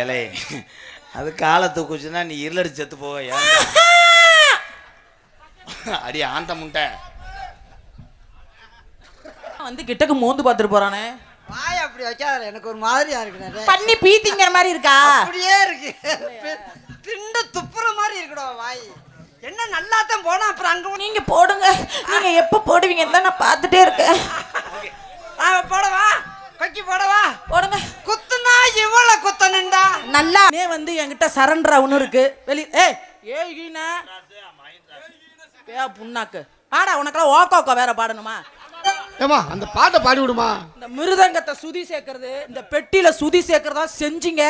ஏலே அது காலை தூக்குச்சுன்னா நீ இருளடி செத்து போவ? அடி ஆந்த முண்டை. வந்து கிட்டக்கு மோந்து பார்த்துட்டு போறானே. வாய் அப்படி வைக்காத எனக்கு ஒரு மாதிரியா இருக்கு பண்ணி பீத்திங்கிற மாதிரி இருக்கா? அப்படியே இருக்கு. திண்டு துப்புற மாதிரி இருக்குடா வாய். என்ன நல்லாத்தான் போனா அப்புறம் அங்க நீங்க போடுங்க. நீங்க எப்ப போடுவீங்கன்னு தான் நான் பார்த்துட்டே இருக்கேன். போடவா. கொக்கி போடவா. போடுங்க. குத்துனா இவ்வளவு குத்தணுண்டா நல்லா நே வந்து என்கிட்ட சரண்டரா ஒன்று இருக்கு. வெளி ஏய் ஏய் கீனா பே புண்ணாக்கு. பாடா உனக்கெல்லாம் ஓக்கோக்கோ வேற பாடணுமா? ஏமா அந்த பாட்டை பாடி விடுமா இந்த மிருதங்கத்தை சுதி சேர்க்கறது இந்த பெட்டியில சுதி சேர்க்கறதா செஞ்சீங்க.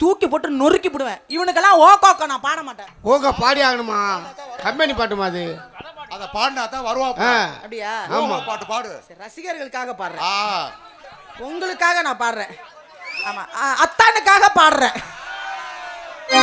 தூக்கி போட்டு நொறுக்கி விடுவேன் இவனுக்கெல்லாம் ஓக்கோக்கோ நான் பாட மாட்டேன். ஓக பாடி ஆகணுமா? கம்பெனி பாட்டுமா அது? அத பாடினா தான் வருவா ஆ. அப்படியா? ஆமா. பாட்டு பாடு. ரசிகர்களுக்காக பாடுறேன். உங்களுக்காக நான் பாடுறேன். ஆமா ஆ, அத்தானுக்காக பாடுறேன் ஆ,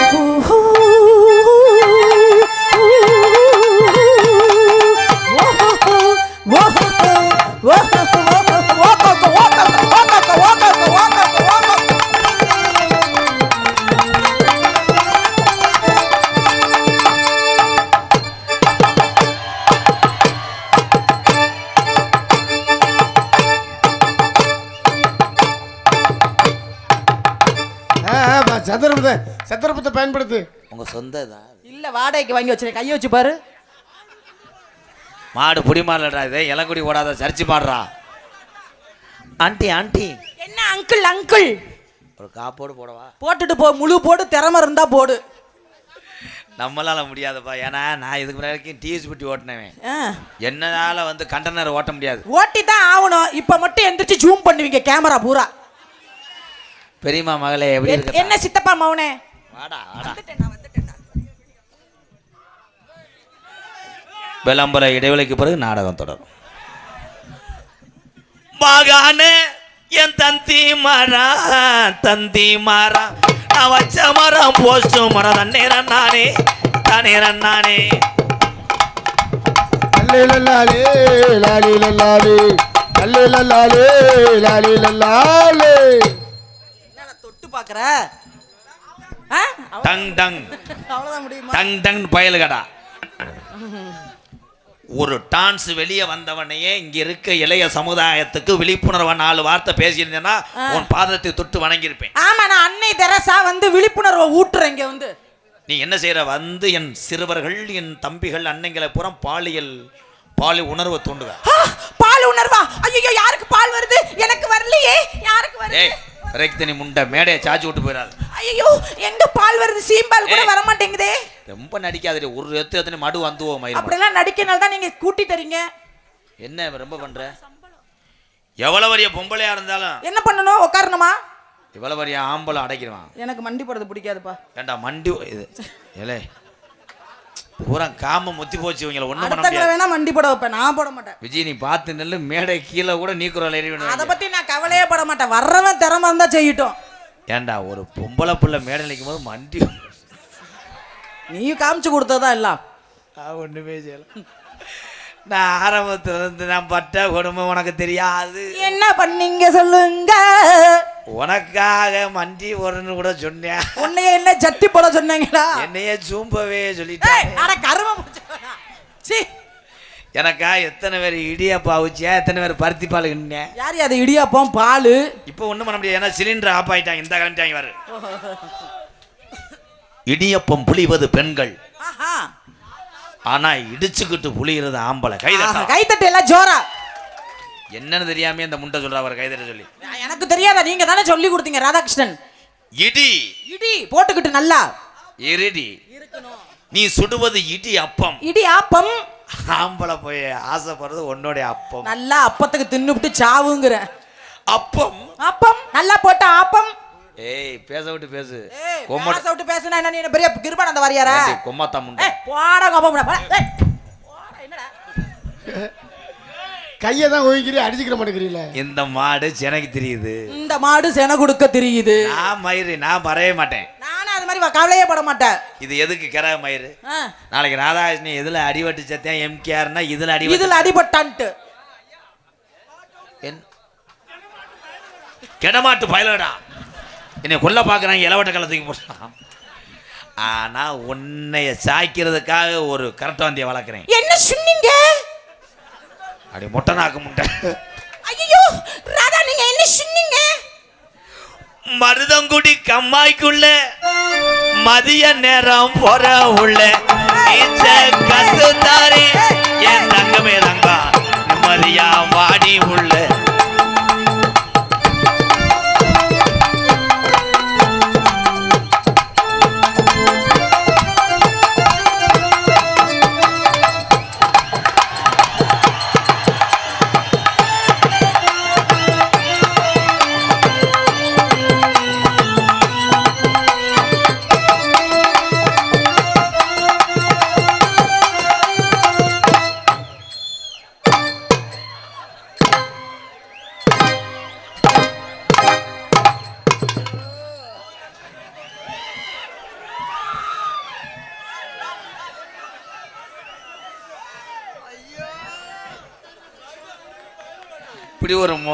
சந்தர்ப்பத்தை சந்தர்ப்பத்தை பயன்படுத்து. உங்க சொந்த இதா? இல்ல வாடகைக்கு வாங்கி வச்சிருக்கேன். கையை வச்சு பாரு. மாடு புடி மாடலடா இது. இளங்குடி ஓடாத சரிச்சு மாடுறா ஆண்டி ஆண்டி. என்ன அங்கிள் அங்கிள் ஒரு காப்போடு போடவா? போட்டுட்டு போ. முழு போடு திறமை இருந்தா போடு. நம்மளால முடியாதுப்பா. ஏன்னா நான் இதுக்கு வரைக்கும் டிஎஸ் பெட்டி ஓட்டினவன். என்னால வந்து கண்டனர் ஓட்ட முடியாது. ஓட்டி தான் ஆகணும். இப்ப மட்டும் எந்திரிச்சு ஜூம் பண்ணுவீங்க கேமரா பூரா. பெரியம்மா மகளே எப்படி இருக்கு என்ன சித்தப்பா மௌனே? வாடா வாடா. விளம்பர இடைவெளிக்கு பிறகு நாடகம் தொடரும். மகானே என் தந்தி மரம் தந்தி மரம் நான் வச்ச மரம் போஸ்ட் மரம் தண்ணீரன் நானே தண்ணீரன் நானே லாலி லல்லாலே லாலி லல்லாலே. என்னடா தொட்டு பாக்குற டங் டங் அவ்வளவுதான் முடியுமா? டங் டங் பயலுகடா. ஒரு டான்ஸ் வெளியே வந்தவனையே இங்க இருக்க இளைய சமுதாயத்துக்கு விழிப்புணர்வு நாலு வார்த்தை பேசியிருந்தேன்னா உன் பாதத்தை தொட்டு வணங்கியிருப்பேன். ஆமா நான் அன்னை தெரசா வந்து விழிப்புணர்வை ஊட்டுறேன் இங்க வந்து. நீ என்ன செய்யற வந்து என் சிறுவர்கள் என் தம்பிகள் அன்னைங்களை புறம் பாலியல் பாலி உணர்வை தூண்டுக ஆ, பால் உணர்வா? ஐயோ யாருக்கு பால் வருது? எனக்கு வரலையே. யாருக்கு வருது? ரேக்தனி முண்டை மேடையை சாச்சி விட்டு போயிடாது ஐயோ எங்க பால் வருது? சீம்பால் கூட. வர மாட்டேங்குதே ரொம்ப நடிக்காதடி. ஒரு எத்து எத்தனை மடு வந்துவோம் மயிரும் அப்படிலாம் நடிக்கனால தான் நீங்க கூட்டி தரீங்க. என்ன ரொம்ப பண்ற? எவ்வளவு பெரிய பொம்பளையா இருந்தாலும். என்ன பண்ணணும்? உட்காரணுமா? இவ்வளவு பெரிய ஆம்பளம் அடைக்கிறான் எனக்கு மண்டி போடுறது பிடிக்காதுப்பா. ஏண்டா மண்டி இது ஏலே பூரா காம முத்தி போச்சு இவங்கள. ஒண்ணும் பண்ண முடியாது. வேணா மண்டி போட வைப்பேன் நான் போட மாட்டேன். விஜய் நீ பார்த்து நெல்லு. மேடை கீழே கூட நீக்குறோம் அதை எறிவிடுவாங்க பத்தி நான் கவலையே பட மாட்டேன். வர்றவன் திறமை இருந்தா செய்யட்டும். ஏண்டா ஒரு பொம்பளை புள்ள மேடை நிற்கும் போது மண்டி நீயும் காமிச்சு கொடுத்ததா எல்லாம் நான் ஒண்ணுமே செய்யல. நான் ஆரம்பத்துல இருந்து நான் பட்ட கொடுமை உனக்கு தெரியாது. என்ன பண்ணீங்க சொல்லுங்க? உனக்காக மண்டி போறேன்னு கூட சொன்னேன் உன்னைய என்ன ஜட்டி போட சொன்னாங்களா? என்னையே சூம்பவே சொல்லிட்டேன் அட கரும பிடிச்சவனா. சீ. எனக்கா எத்தனை பேர் இடியாப்பா அவிச்சியா எத்தனை பேர் பருத்தி பால் கிண்ணேன் யார் அது இடியாப்பம் பால்? இப்போ ஒண்ணும் பண்ண முடியாது. ஏன்னா சிலிண்டர் ஆஃப் ஆயிட்டாங்க. இந்த கரண்டாங்க வரு இடியப்பம் புளிவது பெண்கள். ஆனா இடிச்சுக்கிட்டு புளிகிறது ஆம்பளை. கைதட்டா கைத்தட்டு எல்லாம் ஜோரா. என்னன்னு தெரியாம இந்த முண்டை சொல்றா அவர் கைதட்ட சொல்லி. எனக்கு தெரியாதா? நீங்க தானே சொல்லி கொடுத்தீங்க ராதாகிருஷ்ணன். இடி. இடி போட்டுக்கிட்டு நல்லா. இருடி. நீ சுடுவது இடி அப்பம். இடி ஆப்பம். ஆம்பளை போய் ஆசைப்படுறது உன்னோடைய அப்பம். நல்லா அப்பத்துக்கு தின்னுபிட்டு சாவுங்கிற அப்பம்? அப்பம் நல்லா போட்ட ஆப்பம். ஏய் பேச விட்டு பேசு. கொம்ம பேச விட்டு பேசுனா என்ன நீ பெரிய கிருபானந்த வாரியாரா? கொம்மாத்தா முண்டை. போடா கோபம் ஏய் போடா, என்னடா கையை தான் ஒதுக்கிறீ அடிச்சுக்கிற மாட்டேங்கிறீங்களே? இந்த மாடு எனக்கு தெரியுது. இந்த மாடு சென கொடுக்க தெரியுது. நான் மயிறு நான் வரவே மாட்டேன். நானும் அது மாதிரி கவலையே பட மாட்டேன். இது எதுக்கு கிரக மயிறு? நாளைக்கு ராதாகிருஷ்ணன் எதுல அடிபட்டு செத்தேன் எம்கேஆர்னா இதுல அடிபட்டு இதுல அடிபட்டான்ட்டு என் கெடமாட்டு பயலடா. என்னை கொல்ல பார்க்குறாங்க இளவட்ட கள்ளத்துக்கு போட்டான் ஆனா உன்னைய சாய்க்கிறதுக்காக ஒரு கரட்டாந்தியை வளர்க்குறேன். என்ன சொன்னீங்க? அப்படி முட்டை நாக்கு முட்டை. ஐயோ ராதா நீங்க என்ன சொன்னீங்க? மருதங்குடி கம்மாய்க்குள்ள மதிய நேரம் போற உள்ள நீச்ச கத்துத்தாரே என் தங்கமே தங்கா நிம்மதியா வாடி உள்ள.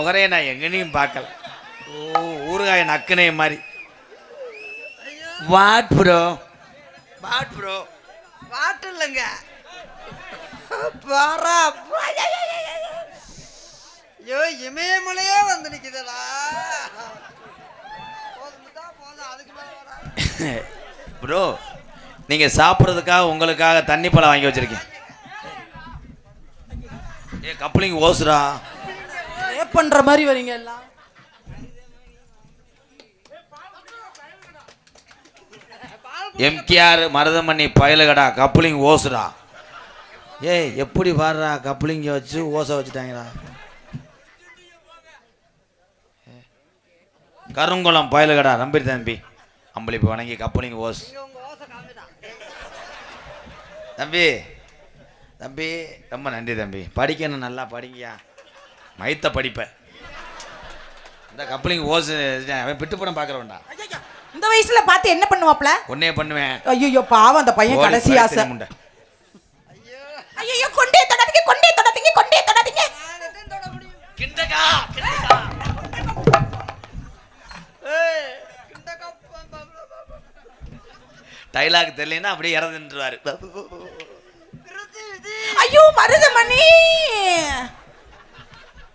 முகரையை நான் எங்கனையும் பார்க்கல. ஓ ஊறுகாய நக்குனே மாதிரி. What bro? What bro? பாட்டு இல்லைங்க. பாரா ஐயோ இமயமலையே வந்து நிக்குதுடா. போதும்டா, போதும் அதுக்கு மேல வரா ப்ரோ நீங்க சாப்பிட்றதுக்காக உங்களுக்காக தண்ணி பழம் வாங்கி வச்சிருக்கேன் ஏ கப்ளிங் ஓசுடா. ரேப் பண்ற மாதிரி வரீங்க எல்லாம். எம்கேஆர் மருதமணி பயலுகடா கப்ளிங் ஓசுடா. ஏய் எப்படி பாடுறா கப்ளிங்க வச்சு ஓசை வச்சுட்டாங்கடா. கருங்குளம் பயலுகடா நம்பி தம்பி. அம்பளி இப்போ வணங்கி கப்ளிங் ஓஸ். தம்பி தம்பி ரொம்ப நன்றி தம்பி. படிக்கணும் நல்லா படிங்கயா மைத்த படிப்ப. இந்த கப்ளிங் ஓஸ் அவன் பிட்டு படம் பார்க்குறவன்டா. இந்த வயசுல பார்த்து என்ன பண்ணுவாப்ல? ஒன்னே பண்ணுவேன். ஐயோ பாவம் அந்த பையன் கடைசி ஆசை. ஐயோ கொண்டே தொடாதீங்க கொண்டே தொடாதீங்க கொண்டே தொடாதீங்க. பா. டைலாக் தெரியலன்னா அப்படியே இறந்துருவாரு ஐயோ மருதமணி.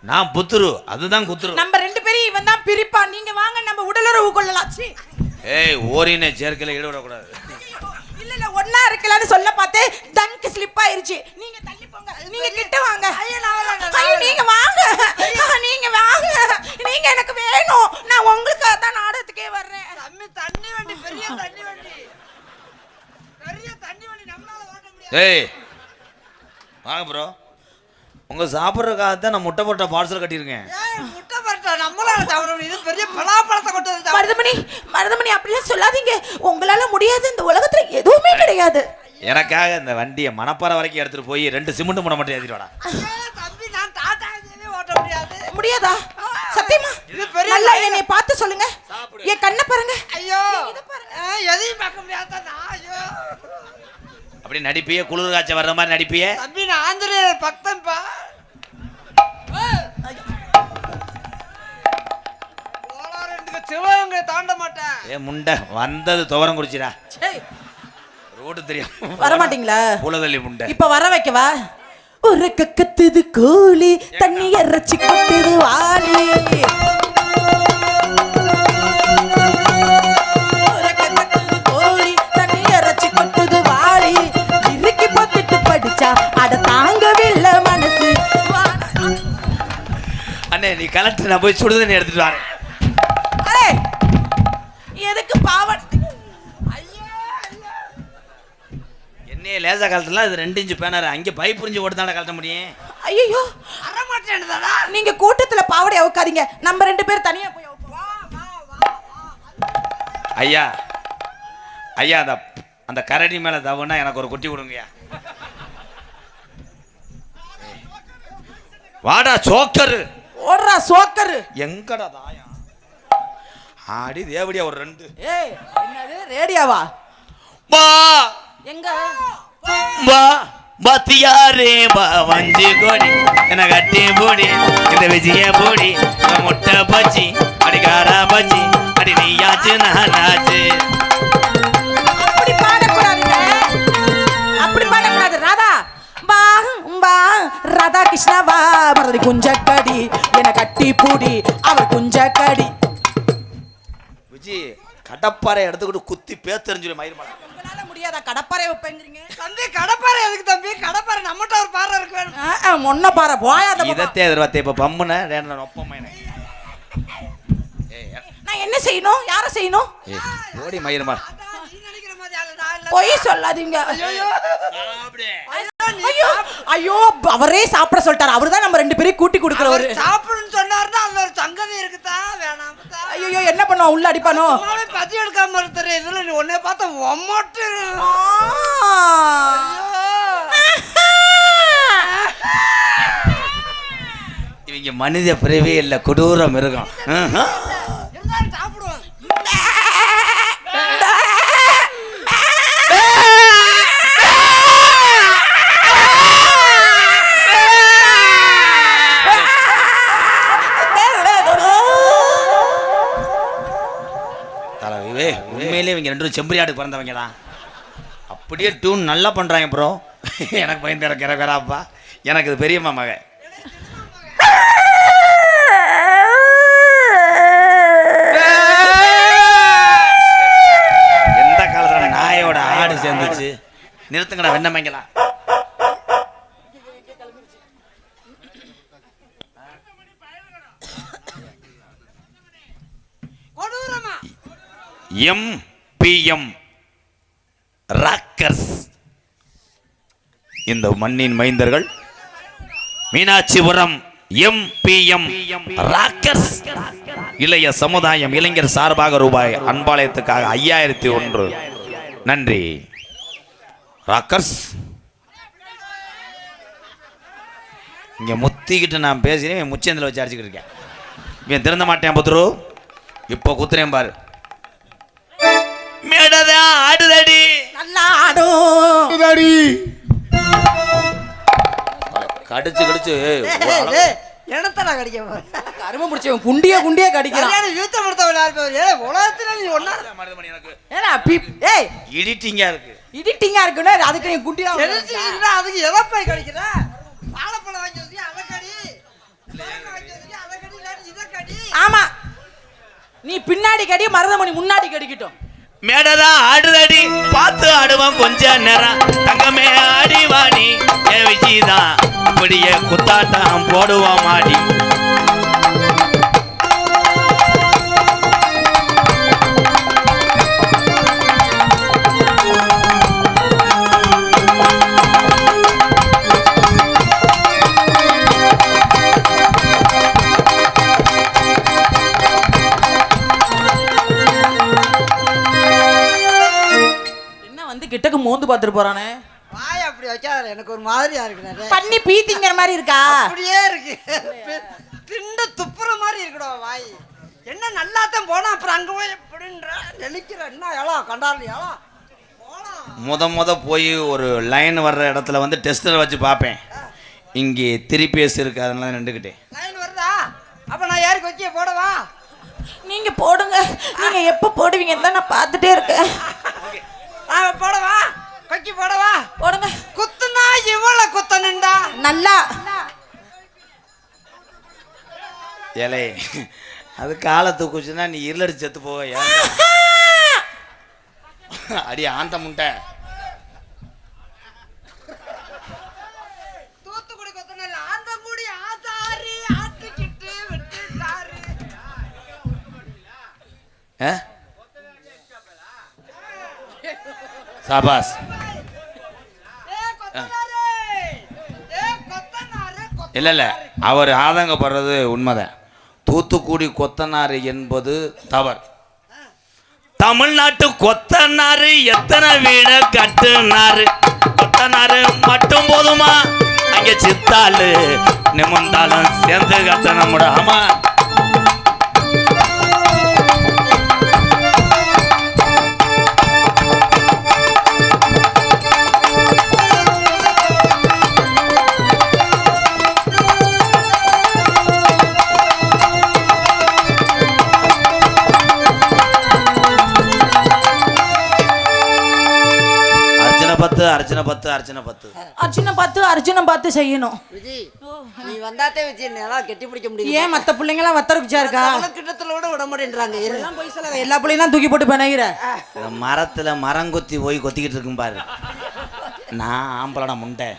நான் புத்துரு அதுதான் குத்துரு. நம்ம ரெண்டு பேரும் இவன் தான் பிரிப்பா. நீங்க வாங்க நம்ம உடலுறவு கொள்ளலாம். சீ. ஏய் ஓரினை சேர்க்கையில் ஈடுபடக்கூடாது. இல்ல இல்ல ஒண்ணா இருக்கலாம்னு சொல்ல பார்த்தே டங்க் ஸ்லிப் ஆயிருச்சு. நீங்க தள்ளி போங்க. நீங்க கிட்ட வாங்க. ஐயோ, நீங்க வாங்க. நீங்க வாங்க. நீங்க எனக்கு வேணும். நான் உங்களுக்காக தான் நாடகத்துக்கே வர்றேன். தண்ணி வண்டி பெரிய தண்ணி வண்டி. பெரிய தண்ணி வண்டி நம்மளால ஓட்ட முடியாது. ஏய் வாங்க ப்ரோ உங்க சாப்பிட்றதுக்காக தான் நான் முட்டை போட்ட பார்சல் கட்டியிருக்கேன். முட்டை பரட்டா நம்மளால சாப்பிட முடியும் இது பெரிய பலாப்பழத்தை கொண்டு மருதமணி மருதமணி அப்படிலாம் சொல்லாதீங்க. உங்களால முடியாது. இந்த உலகத்துல எதுவுமே கிடையாது. எனக்காக இந்த வண்டியை மணப்பாறை வரைக்கும் எடுத்துட்டு போய் ரெண்டு சிமெண்ட் முனை மட்டும் ஏற்றிட்டு வாடா. தம்பி நான் டாடா ஓட்ட முடியாது. முடியாதா? சத்தியமா? இது பெரிய நல்லா. என்னை பார்த்து சொல்லுங்க. என் கண்ணை பாருங்க. ஐயோ. எதையும் பார்க்க முடியாத? ஐயோ. அப்படி நடிப்பியே குளிர் காய்ச்சல் வர்ற மாதிரி நடிப்பியே. தம்பி நான் ஆந்திரேயர் பக்தன்பா. சிவகங்கை தாண்ட மாட்டேன். ஏ முண்டை வந்தது துவரம் குடிச்சிடா ரோடு தெரியும். வர மாட்டீங்களா பூலதள்ளி முண்டை. இப்ப வர வைக்கவா? ஒரு கத்துது கோழி தண்ணி இறைச்சி கொட்டுது வாலி அண்ணே நீ கலெக்டர் நான் போய் சுடுதண்ணி எடுத்துட்டு வரேன். என்னைய லேசா கலட்டலாம் இது ரெண்டு இன்ச்சு பேனர். அங்கே பைப் புரிஞ்சு போட்டு தானே கலட்ட முடியும். ஐயோ வர மாட்டேன்டா நீங்க கூட்டத்துல பாவடை அவுக்காதீங்க. நம்ம ரெண்டு பேரும் தனியா போய். ஐயா ஐயா அந்த அந்த கரடி மேல தவறுனா எனக்கு ஒரு குட்டி கொடுங்கய்யா. வாடா சோக்கரு. ஓடுறா சோக்கரு. எங்கடா தாயா? ஆடி தேவடியா ஒரு ரெண்டு. ஏய் என்னது? ரேடியாவா? வா. எங்க? வா பாத்தியாரே வா வஞ்சி கோடி என்ன கட்டி போடி இந்த விஜய போடி முட்டை பச்சி அடிக்கார பச்சி அடி நீயாச்சு நானாச்சு. அப்படி பாடக்கூடாதுங்க. அப்படி பாடக்கூடாது. ராதா வா வா ராதா கிருஷ்ணா வா குஞ்சக்கடி என கட்டி பூடி அவர் குஞ்சக்கடி. விஜி கடப்பாறை எடுத்துக்கிட்டு குத்தி பேத்தறிஞ்சு மயிர்மலை உங்களால முடியாதா கடப்பாறை வைப்பேங்கிறீங்க? தம்பி கடப்பாறை எதுக்கு தம்பி? கடப்பாறை நம்மகிட்ட ஒரு பாறை இருக்கு வேணும். மொன்ன பாறை போயாத இதத்தே எதிர்பார்த்தேன் இப்ப பம்முன ரெண்டு ஒப்பமைன நான் என்ன செய்யணும்? யார செய்யணும்? ஏய் ஓடி மயிர்மா அதான் பொய் சொல்லாதீங்க. ஐயோ. ஐயோ. அவரே சாப்பிட சொல்லிட்டாரு. அவர்தான் நம்ம ரெண்டு பேரையும் கூட்டி கொடுக்குறவரு அவர் சாப்பிடுன்னு சொன்னாருன்னா அதுல ஒரு சங்கதி இருக்குதா? வேணாம். ஐயோ என்ன பண்ணுவான் உள்ள அடிப்பானோ? பத்தி எடுக்காம இருக்கிற இதுல நீ உன்னை பார்த்தா ஒம்மட்டு. இவங்க மனித பிறவே இல்ல கொடூர மிருகம். ரெண்டு செம்பரியாடு பிறந்தவங்க தான் அப்படியே டியூன் நல்லா பண்றாங்க ப்ரோ எனக்கு பயந்து இருக்கிற வேறாப்பா எனக்கு இது பெரியம்மா மக எந்த காலத்துல நாயோட ஆடு சேர்ந்துச்சு? நிறுத்துங்கடா வெண்ணமைங்களா. கொடூரமா? PM rockers. இந்த மண்ணின் மைந்தர்கள் மீனாட்சிபுரம் எம்பிஎம் ராக்கர்ஸ். இளைய சமுதாயம் இளைஞர் சார்பாக ரூபாய் அன்பாலயத்துக்காக ஐயாயிரத்தி ஒன்று. நன்றி. ராக்கர்ஸ். இங்க முத்திக்கிட்டு நான் பேசுகிறேன் முச்சேந்தில் வச்சு அடிச்சுக்கிட்டு இருக்கேன். இவன் திறந்த மாட்டேன் புத்துரு இப்போ குத்துறேன் பாரு. மேடதா ஆடுதடி. நல்லா ஆடும். இதாடி. கடிச்சு கடிச்சு. எனத்தடா கடிக்க கரும முடிச்சவன் குண்டிய குண்டிய கடிக்கிறான். யூத்த ஏ உலகத்துல நீ ஒன்னா ஏன்னா பிப் ஏய். இடிட்டிங்கா இருக்கு. இடிட்டிங்கா இருக்குன்னு அதுக்கு நீ குண்டியா தெரிஞ்சு இருந்தா அதுக்கு எதை போய் கடிக்கிற? வாழைப்பழம் வாங்கி இல்லாட்டி இதை கடி. ஆமா. நீ பின்னாடி கடி மருதமணி முன்னாடி கடிக்கட்டும். மேடதான் ஆடுதடி பார்த்து ஆடுவான் கொஞ்ச நேரம். தங்கமே ஆடி என் ஏ விஜிதான் இப்படியே குத்தாட்டம் போடுவோம் ஆடி பார்த்துட்டு போறானே? வாய் அப்படி வைக்காத எனக்கு ஒரு மாதிரியா இருக்கு பண்ணி பீத்திங்கிற மாதிரி இருக்கா? அப்படியே இருக்கு. திண்டு துப்புற மாதிரி இருக்குடா வாய். என்ன நல்லாத்தான் போனா அப்புறம் அங்க போய் எப்படின்ற நெளிக்கிற என்ன எலா கண்டாரு எலா போலாம் முத முத போய் ஒரு லைன் வர்ற இடத்துல வந்து டெஸ்டர் வச்சு பார்ப்பேன். இங்கே திருப்பேஸ் இருக்கு அதனால நின்றுக்கிட்டேன். லைன் வருதா? அப்ப நான் யாருக்கு வச்சு போடவா? நீங்க போடுங்க. நீங்க எப்ப போடுவீங்கன்னு தான் நான் பார்த்துட்டே இருக்கேன். ஏலே அது காலை தூக்குச்சுன்னா நீ இருளடி செத்து போவ? அடி ஆந்த ஆ? சாபாஸ். இல்லை இல்லை அவர் ஆதங்கப்படுறது உண்மைதான். தூத்துக்குடி கொத்தனார் என்பது தவறு. தமிழ்நாட்டு கொத்தனார் எத்தனை வீடு கட்டுனாரு? கொத்தனாரு மட்டும் போதுமா? அங்கே சித்தாளு நிமிந்தாலும் சேர்ந்து கட்டணும் ஆமா அர்ச்சனை பத்து அர்ச்சனை பார்த்து அர்ஜுனை பார்த்து செய்யணும். நீ வந்தாத்தே விஜய் என்னால கெட்டி பிடிக்க முடியும் ஏன் மத்த பிள்ளைங்களாம் வத்தர குச்சா இருக்கா? கிட்டத்துல கூட விட மாட்டேன்றாங்க. எல்லாம் போய் சொல்லாத எல்லா பிள்ளையும் தான் தூக்கி போட்டு பிணைகிற மரத்துல மரம் கொத்தி போய் கொத்திக்கிட்டு இருக்கும் பாரு. நான் ஆம்பளடா முண்டை.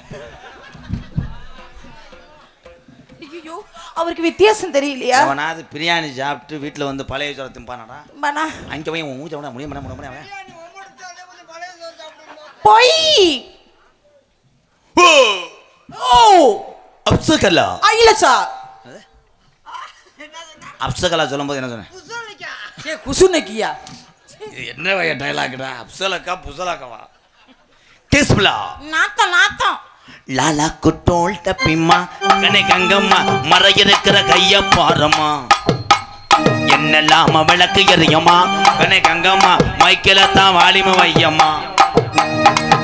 ஐயோ அவருக்கு வித்தியாசம் தெரியலையா? அவனாவது பிரியாணி சாப்பிட்டு வீட்டுல வந்து பழைய சோறு திம்பானடா? மனா அங்க போய் உன் மூச்ச விட முடியும் பண்ண முடியும். பொய்! ஓ அப்சகலா ஐலசா அப்சகலா சொல்லும்போது என்ன சொன்னேன் ஏ குசுனக்கியா இது என்ன வகை டைலாக்டா அப்சலக்கா புசலக்கவா கிஸ்பிளா நாத்தம் நாத்தம் லாலா குட்டோல் தப்பிம்மா கனை கங்கம்மா மர இருக்கிற கைய பாரம்மா என்னெல்லாம விளக்கு எறியம்மா கனை கங்கம்மா மைக்கில தான் வாலிம வையம்மா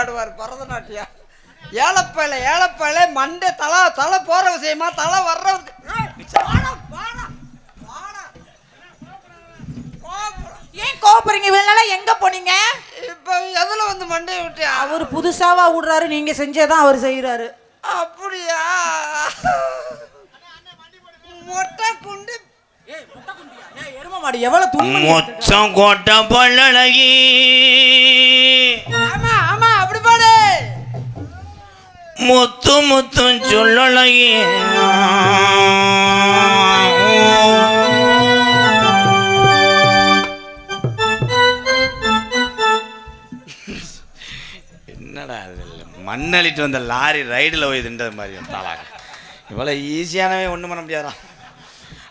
ஆடுவார் பரதநாட்டியம். ஏழப்பையில ஏழப்பையில மண்டை தலை தலை போற விஷயமா தலை வர்ற. ஏன் கோபுறீங்க இவ்வளவு நாளா எங்க போனீங்க? இப்ப எதுல வந்து மண்டையை விட்டியா? அவர் புதுசாவா விடுறாரு நீங்க செஞ்சேதான் அவர் செய்யறாரு அப்படியா? மொட்டை குண்டு. எரும மாடு எவ்வளவு துணி மொச்சம் கோட்டை பல்லழகி. ஆமா. முத்து முத்தும் சொல்லழகி என்னடா இது? மண்ணளிட்டு வந்த லாரி ரைடில் போய் தின்றது மாதிரி தாளாக இவ்வளோ ஈஸியானவே ஒன்றும் பண்ண முடியாதா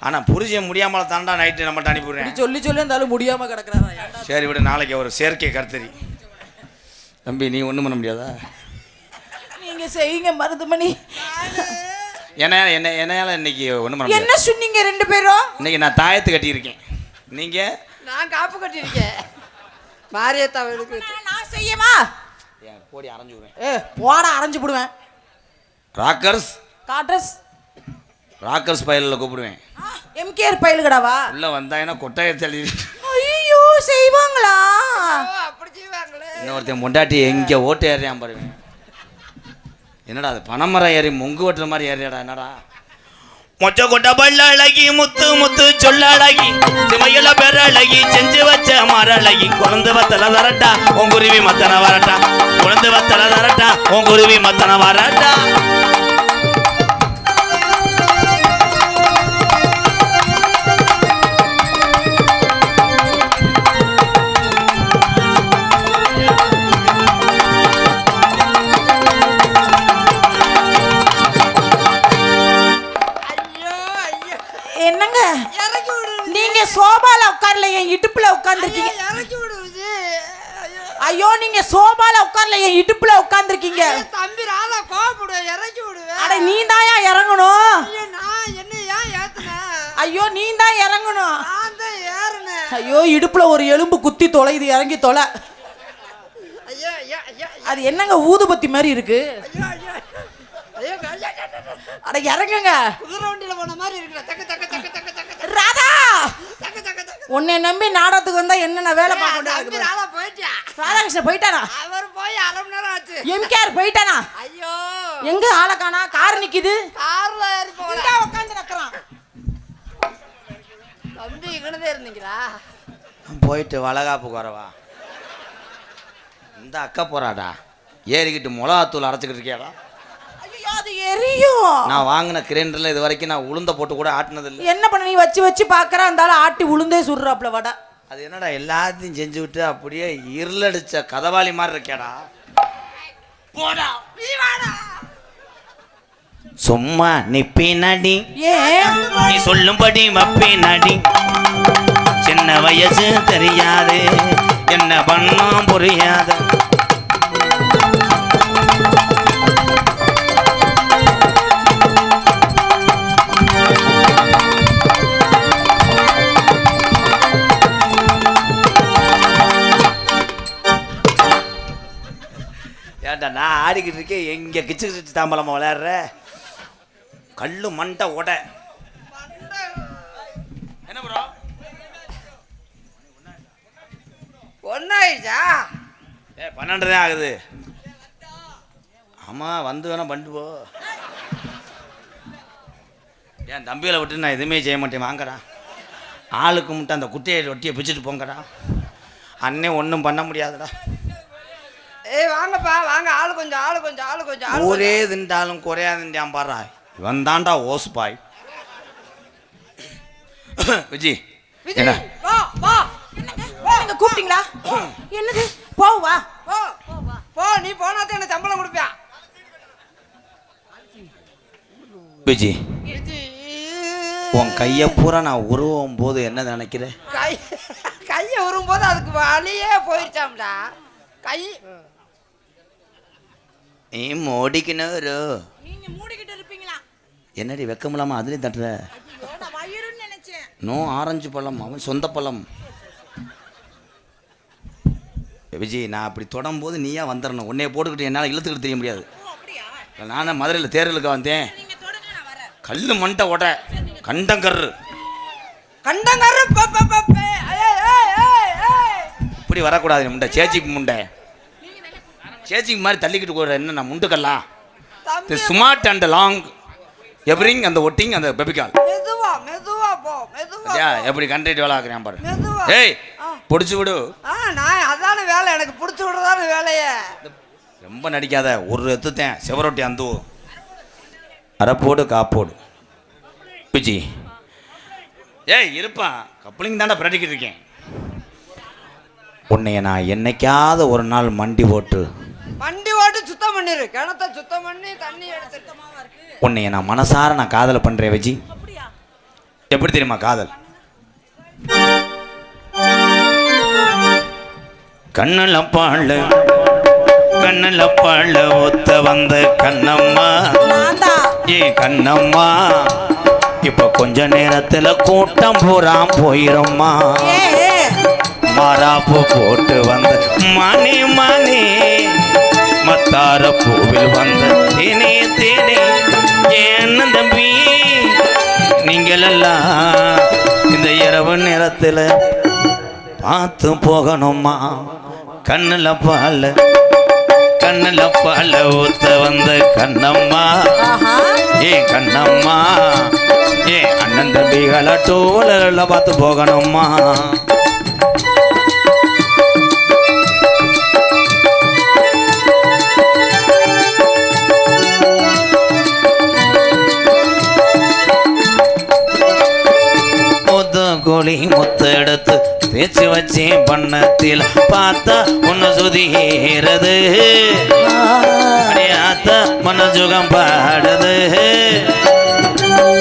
ஆனால் புரிஞ்ச முடியாமல தாண்டா நைட்டு நம்மகிட்ட அனுப்பிவிடுறேன். சொல்லி சொல்லி இருந்தாலும் முடியாம கிடக்குறாரா? சரி விடு நாளைக்கு ஒரு செயற்கை கருத்தறி. தம்பி நீ ஒன்றும் பண்ண முடியாதா? நீங்க செய்யுங்க மருதுமணி. என்ன என்ன என்னால இன்னைக்கு ஒன்றும் பண்ண என்ன சொன்னீங்க ரெண்டு பேரும்? இன்னைக்கு நான் தாயத்து கட்டியிருக்கேன். நீங்கள் நான் காப்பு கட்டியிருக்கேன். மாரியத்தா வீடுக்கு நான் செய்யமா என் போடி அரைஞ்சு விடுவேன் ஏ போட அரைஞ்சு போடுவேன் ராக்கர்ஸ்? காட்ரஸ். ராக்கர்ஸ் பயலில் கூப்பிடுவேன். எம்கேஆர் பயலுகடாவா? உள்ளே வந்தாங்கன்னா கொட்டையை தள்ளி ஐயோ செய்வாங்களா? அப்படி செய்வாங்களே. இன்னொருத்தன் பொண்டாட்டி எங்கே ஓட்டு ஏறியான் பாருங்க என்னடா அது பனைமரம் ஏறி மொங்கு ஓட்டுற மாதிரி ஏறியாடா என்னடா? மொச்ச கொட்ட பல்ல அழகி முத்து முத்து சொல்ல அழகி சிமையில பெற அழகி செஞ்சு வச்ச மர அழகி குழந்தை வத்தல தரட்டா உன் குருவி மத்தன வரட்டா. குழந்தை வத்தல தரட்டா உன் குருவி மத்தன வரட்டா. என் இடுப்புல உட்கார்ந்துருக்கீங்க. ஐயோ, இறக்கி விடு விஜய். ஐயோ நீங்க சோபால உட்கார்ல என் இடுப்புல உட்கார்ந்துருக்கீங்க. தம்பி ராதா கோவப்படுவேன் இறக்கி விடுவேன் அட நீ தாயா இறங்கணும் நான் என்ன ஏன் ஏத்துனேன் ஐயோ நீ தான் இறங்கணும். நான் தான் ஏறினேன் ஐயோ இடுப்புல ஒரு எலும்பு குத்தி இறங்கி தொலை. ஐயோ ஐயோ ஐயோ அது என்னங்க ஊதுபத்தி மாதிரி இருக்கு. அட இறங்குங்க. குதிரை வண்டியில போன மாதிரி இருக்கிற தக்க தக்க தக்க தக்க தக்க தக்க ராதா தக்க தக்க தக்க உன்னை நம்பி நாடகத்துக்கு வந்தா என்னென்ன வேலை பார்க்க தம்பி முடியாது ராதா போயிட்டியா? ராதாகிருஷ்ணன் போயிட்டானா? அவர் போய் அரை மணி நேரம் ஆச்சு. எம்கேஆர் போயிட்டானா? ஐயோ. எங்க ஆளை காணா? கார் நிக்குது. கார்ல ஏறி போல இந்தா உட்காந்து நக்கறான். தம்பி இங்கனதே இருந்தீங்களா போயிட்டு வளகாப்பு குறவா இந்த அக்கா போறாடா. ஏறிக்கிட்டு மிளகாத்தூள் அரைச்சிக்கிட்டு இருக்கியாடா? அது எரியும். நான் வாங்கின கிரைண்டரில் இது வரைக்கும் நான் உளுந்த போட்டு கூட ஆட்டினது இல்லை என்ன பண்ண நீ வச்சு வச்சு பாக்குற? ஆளு ஆட்டி உளுந்தே சுடுறாப்ல வடை. அது என்னடா எல்லாத்தையும் செஞ்சு விட்டு அப்படியே இருளடிச்ச கதவாளி மாதிரி இருக்கேடா. போடா சும்மா நிப்பினடி நீ சொல்லும்படி மப்பினடி சின்ன வயசு தெரியாது என்ன பண்ணோம் புரியாது. ஆடிக்கிட்டு இருக்கேன் எங்க கிச்சு கிச்சு தாம்பலமா விளையாடுற? கல்லு மண்டை உட. என்ன ப்ரோ ஒன்னாயிடுச்சா ஏ பன்னெண்டு தான் ஆகுது. ஆமாம் வந்து வேணா பண்ணிட்டு போ. என் தம்பிகளை விட்டு நான் எதுவுமே செய்ய மாட்டேன் வாங்கடா. ஆளுக்கு மட்டும் அந்த குட்டையை ஒட்டியை பிச்சுட்டு போங்கடா. அண்ணே ஒன்றும் பண்ண முடியாதுடா. ஏய் வாங்கப்பா வாங்க. ஆளு கொஞ்சம் ஆளு கொஞ்சம் ஆளு கொஞ்சம் ஆளு ஒரே திண்டாலும் குறையாதுண்டான் பாடுறா இவன் தான்டா ஓசுபாய். விஜி விஜய், என்ன? வா வா. நீங்க கூப்பிட்டீங்களா? என்னது? போ வா போ போ நீ போனா தான் எனக்கு சம்பளம் கொடுப்பியா விஜி உன் கையை பூரா நான் உருவும் போது என்ன நினைக்கிறேன் கை கையை உரும்போது அதுக்கு வழியே போயிடுச்சாம்டா. கை நீ மோடிக்கினரு நீங்க மூடிக்கிட்டு இருப்பீங்களா? என்னடி வெக்கமில்லாம அதுலேயும் தட்டுற? வயிறுன்னு நினைச்சேன். நோ ஆரஞ்சு பழம் அவன் சொந்த பழம். விஜய் நான் அப்படி தொடும்போது நீயா வந்துடணும் உன்னைய போட்டுக்கிட்டு என்னால் இழுத்துக்கிட்டு தெரிய முடியாது. நானே மதுரையில் தேர்தலுக்கு வந்தேன். கல்லு மண்டை உட கண்டங்கரு. கண்டங்கரு. இப்படி வரக்கூடாது முண்டை. சேச்சிக்கு முண்டை. சேச்சிக்கு மாதிரி தள்ளிக்கிட்டு போகிற என்ன நான் முண்டுக்கல்லா? தம்பி the smart and long everything அந்த ஒட்டிங் அந்த பெபிகால் மெதுவா மெதுவா போ மெதுவா ஐயா போ. எப்படி கண்டிட்டு வேலை ஆக்குறேன் பாரு ஏய். பிடிச்சி விடு. ஆ நான் அதான வேலை எனக்கு பிடிச்சி விடுறதான வேலையே. ரொம்ப நடிக்காத ஒரு எத்துத்தேன் செவரொட்டி அந்த. அரைப்போடு காப்போடு பிச்சி. ஏய் இருப்பா. கப்ளிங் தாண்டா பிரட்டிக்கிட்டு இருக்கேன். உன்னைய நான் என்னைக்காவது ஒரு நாள் மண்டி போட்டு வண்டி ஓட்டு சுத்தம் பண்ணிரு. கிணத்த சுத்தம் பண்ணி தண்ணி எடுத்து உன்னைய நான் மனசார நான் காதலை பண்ணுறேன் விஜி அப்படியா? எப்படி தெரியுமா காதல்? கண்ணுல பாழ கண்ணுல பாழ ஒத்த வந்த கண்ணம்மா. ஏ கண்ணம்மா இப்ப கொஞ்ச நேரத்துல கூட்டம் பூராம் போயிரும்மா. மாறாப்பு போட்டு வந்த மணி மத்தார பூவில் வந்த தேனே தேனே என்ன தம்பி நீங்கள் எல்லாம் இந்த இரவு நேரத்தில் பார்த்து போகணுமா? கண்ணுல பால் கண்ணுல பால் ஊத்த வந்த கண்ணம்மா. ஏ கண்ணம்மா ஏ அண்ணன் தம்பிகளை டூலர்ல பார்த்து போகணுமா? தேய்ச்சி வச்சு பண்ணத்தில் பார்த்தா ஒன்று சுதிகிறது அடியாத்த மனசுகம் பாடுது.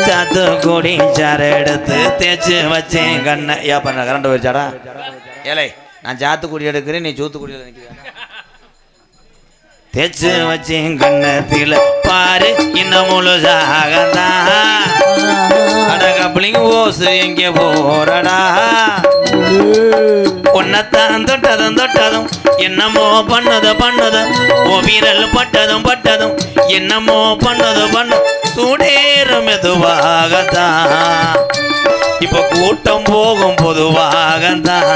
சாத்து கூடி சார எடுத்து தேய்ச்சி வச்சேன் கண்ணை. ஏன் பண்ண கரண்ட் போயிடுச்சாடா? ஏலை நான் சாத்துக்குடி எடுக்கிறேன் நீ சூத்துக்குடியில் நிற்கிறேன் தெச்சு வச்சு கண்ணத்தில் பாரு இன்னும் முழுசாகத்தான் அடகப்பளிங்க ஓசு எங்கே போறடா? உன்னைத்தான் தொட்டதும் தொட்டதும் என்னமோ பண்ணது பண்ணது. ஓ வீரல் பட்டதும் பட்டதும் என்னமோ பண்ணது பண்ண சூடேறும் மெதுவாகத்தான் இப்போ கூட்டம் போகும் பொதுவாகத்தான்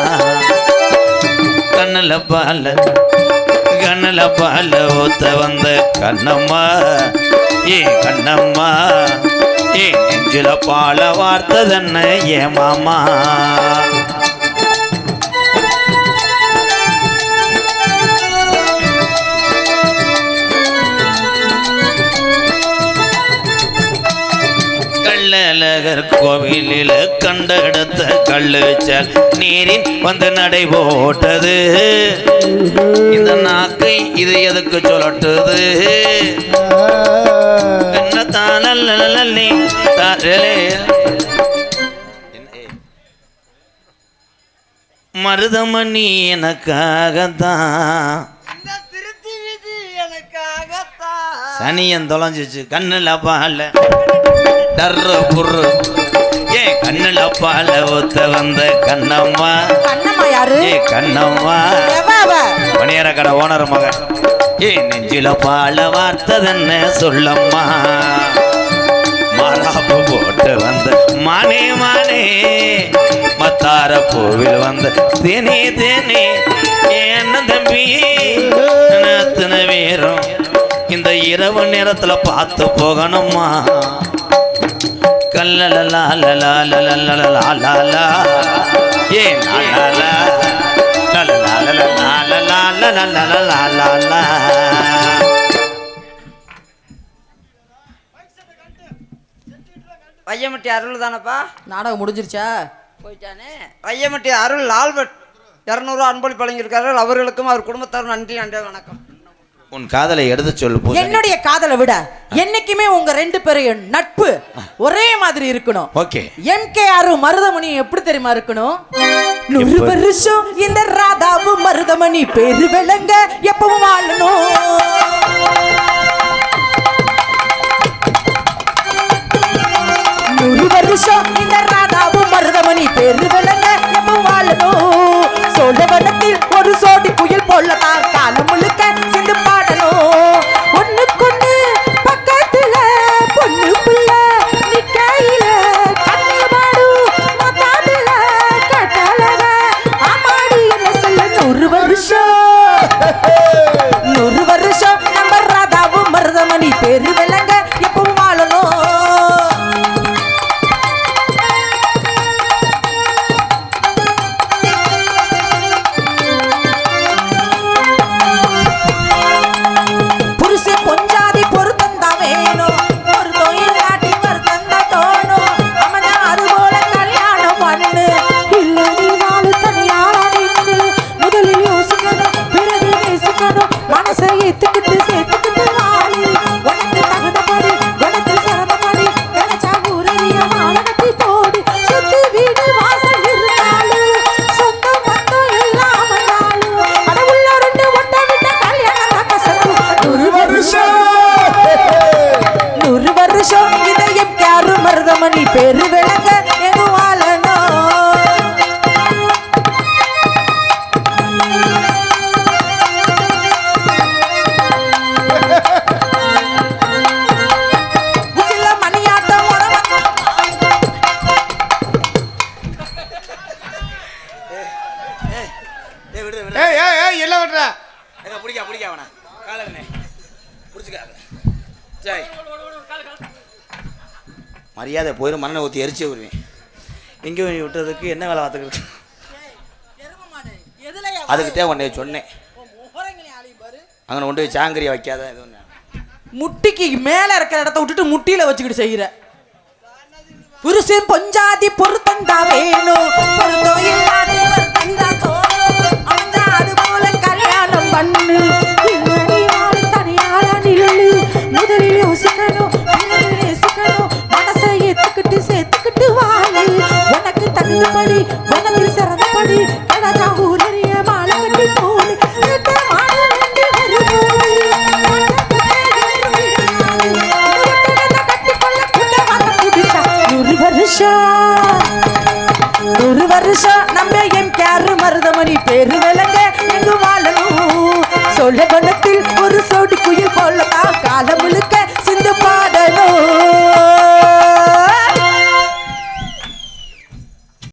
கண்ணில் பால கண்ணில் பால ஊத்த வந்த கண்ணம்மா. ஏ கண்ணம்மா ஏ நெஞ்சில பால வார்த்ததன்ன ஏ மாமா. கள்ளழகர் கோவிலில் கண்டெடுத்த கள்ளுச்சல் நீரில் வந்து நடை போட்டது. இந்த நாக்கை இது எதுக்கு சொல்லட்டுது என்ன மருதமணி எனக்காகத்தான்? சனியன் தொலைஞ்சிச்சு கண்ணுல பால. டர்ரு புர்ரு ஏ கண்ணுல பால ஒத்த வந்த கண்ணம்மா. கண்ணம்மா யாரு? ஏ கண்ணம்மா? மணியர கடை ஓனர் மகன். ஏ நெஞ்சில பால வார்த்ததென்ன சொல்லம்மா. மாறாப்பு போட்டு வந்த மானே மானே. மத்தார பூவில் வந்த தேனே தேனே. என்ன தம்பி அத்தனை வீரம் இந்த இரவு நேரத்துல பார்த்து போகணுமா வையமட்டி அருள் தானப்பா நாடகம் முடிஞ்சிருச்சா போயிட்டானே வையமட்டி அருள் ஆல்பர்ட் இரநூறு அன்பளிப்பு வழங்கியிருக்கார்கள் அவர்களுக்கும் அவர் குடும்பத்தாரும் நன்றி நன்றி வணக்கம் உன் காதலை எடுத்து சொல்லு என்னுடைய காதலை விட என்னைக்குமே உங்க ரெண்டு பேரையும் நட்பு ஒரே மாதிரி இருக்கணும். ஓகே. எம் கே ஆரு மருதமணி எப்படி தெரியுமா இருக்கணும்? நூறு வருஷம் இந்த ராதாவும் மருதமணி பேரு விளங்க எப்பவும் வாழணும். நூறு வருஷம் இந்த ராதாவும் மருதமணி பேரு மண்ணை ஊற்றி எரிச்சு விடுவேன். எங்கே விட்டதுக்கு என்ன வேலை பார்த்துக்கிட்டு அதுக்கிட்டே உன்னை சொன்னேன். அங்கே கொண்டு போய் சாங்கரியை வைக்காத இது ஒன்று முட்டிக்கு மேலே இருக்கிற இடத்த விட்டுட்டு முட்டியில் வச்சுக்கிட்டு செய்கிற புருஷன் பொஞ்சாதி பொருத்தந்தா வேணும் பொருத்தம் இல்லாட்டி வருத்தந்தா அது போல கல்யாணம் பண்ணு. சேர்த்துக்கிட்டு வாழு உனக்கு தகுந்தபடி உனக்கு சிறந்தபடி கடகா ஊரறிய மாலை கட்டி போடு வருஷம் வருஷம் நம்ம என் பேரு மருதமணி பேரு விளங்க எங்கு வாழணும் சொல்ல கொண்டு